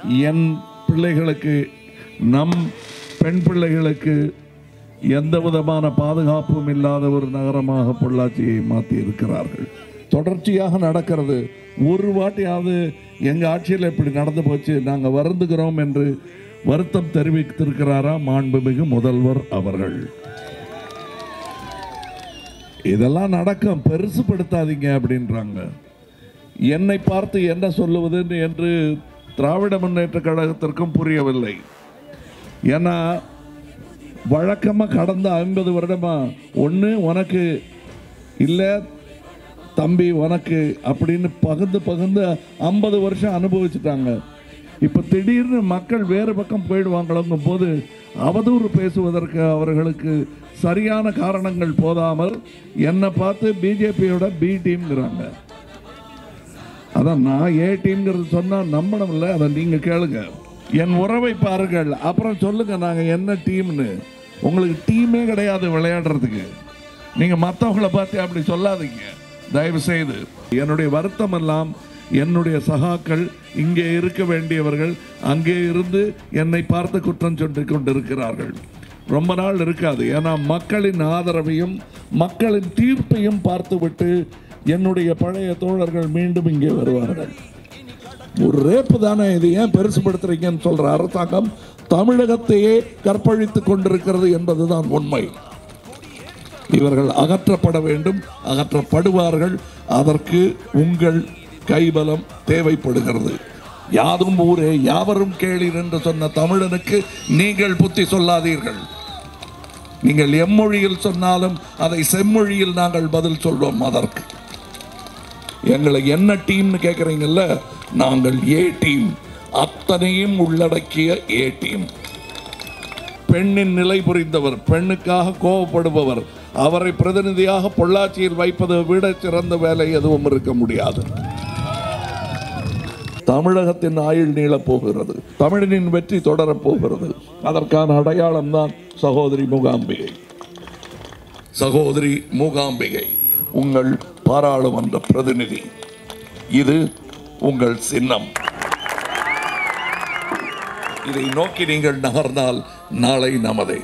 என் பிள்ளைகளுக்கு நம் பெண் பிள்ளைகளுக்கு எந்த விதமான பாதுகாப்பும் இல்லாத ஒரு நகரமாக பொள்ளாச்சியை மாற்றி இருக்கிறார்கள் தொடர்ச்சியாக நடக்கிறது. ஒரு வாட்டியாவது எங்கள் ஆட்சியில் இப்படி நடந்து போச்சு நாங்கள் வருந்துகிறோம் என்று வருத்தம் தெரிவித்திருக்கிறாரா மாண்புமிகு முதல்வர் அவர்கள். இதெல்லாம் நடக்கும். பெருசுப்படுத்தாதீங்க அப்படின்றாங்க. என்னை பார்த்து என்ன சொல்லுவது என்று திராவிட முன்னேற்ற கழகத்திற்கும் புரியவில்லை. ஏன்னா வழக்கமாக கடந்த ஐம்பது வருடமாக ஒன்று உனக்கு இல்லை தம்பி உனக்கு அப்படின்னு பகிர்ந்து பகிர்ந்து ஐம்பது வருஷம் அனுபவிச்சுட்டாங்க. இப்போ திடீர்னு மக்கள் வேறு பக்கம் போயிடுவாங்களோங்கும் போது அவதூறு பேசுவதற்கு அவர்களுக்கு சரியான காரணங்கள் போதாமல் என்னை பார்த்து பிஜேபியோட பி டீம்ங்கிறாங்க அதான் நான் ஏ டீம்ங்கிறது சொன்னால் நம்பணும்ல அதை நீங்கள் கேளுங்க. என் உறவை பாருங்கள். அப்புறம் சொல்லுங்கள் நாங்கள் என்ன டீம்னு. உங்களுக்கு டீமே கிடையாது விளையாடுறதுக்கு. நீங்கள் மற்றவங்கள பார்த்து அப்படி சொல்லாதீங்க. தயவு செய்து என்னுடைய வருத்தம் எல்லாம் என்னுடைய சகாக்கள் இங்கே இருக்க வேண்டியவர்கள் அங்கே இருந்து என்னை பார்த்து குற்றம் சொல்லி கொண்டிருக்கிறார்கள். ரொம்ப நாள் இருக்காது. ஏன்னா மக்களின் ஆதரவையும் மக்களின் தீர்ப்பையும் பார்த்துவிட்டு என்னுடைய பழைய தோழர்கள் மீண்டும் இங்கே வருவார்கள். ஒரு ரேப்பு தானே இது? ஏன் பெருசுபடுத்துறீங்கன்னு சொல்ற அரசாங்கம் தமிழகத்தையே கற்பழித்துக் கொண்டிருக்கிறது என்பதுதான் உண்மை. இவர்கள் அகற்றப்பட வேண்டும் அகற்றப்படுவார்கள். அதற்கு உங்கள் கைபலம் தேவைப்படுகிறது. யாதும் ஊரே யாவரும் கேளீர் என்று சொன்ன தமிழனுக்கு நீங்கள் புத்தி சொல்லாதீர்கள். நீங்கள் எம்மொழியில் சொன்னாலும் அதை செம்மொழியில் நாங்கள் பதில் சொல்வோம் அதற்கு. எங்களை என்ன டீம்னு கேட்குறீங்கல்ல நாங்கள் ஏ டீம். அத்தனையும் உள்ளடக்கிய ஏ டீம். பெண்ணின் நிலை புரிந்தவர் பெண்ணுக்காக கோவப்படுபவர். அவரை பிரதிநிதியாக பொள்ளாச்சியில் வைப்பதை விட சிறந்த வேலை எதுவும் இருக்க முடியாது. தமிழகத்தின் ஆயுள் நீளப் போகிறது. தமிழனின் வெற்றி தொடரப் போகிறது. அதற்கான அடையாளம் தான் சகோதரி மூகாம்பிகை. சகோதரி மூகாம்பிகை. உங்கள் பாராளுமன்ற பிரதிநிதி. இது உங்கள் சின்னம். இதை நோக்கி நீங்கள் நகர்ந்தால் நாளை நமதே.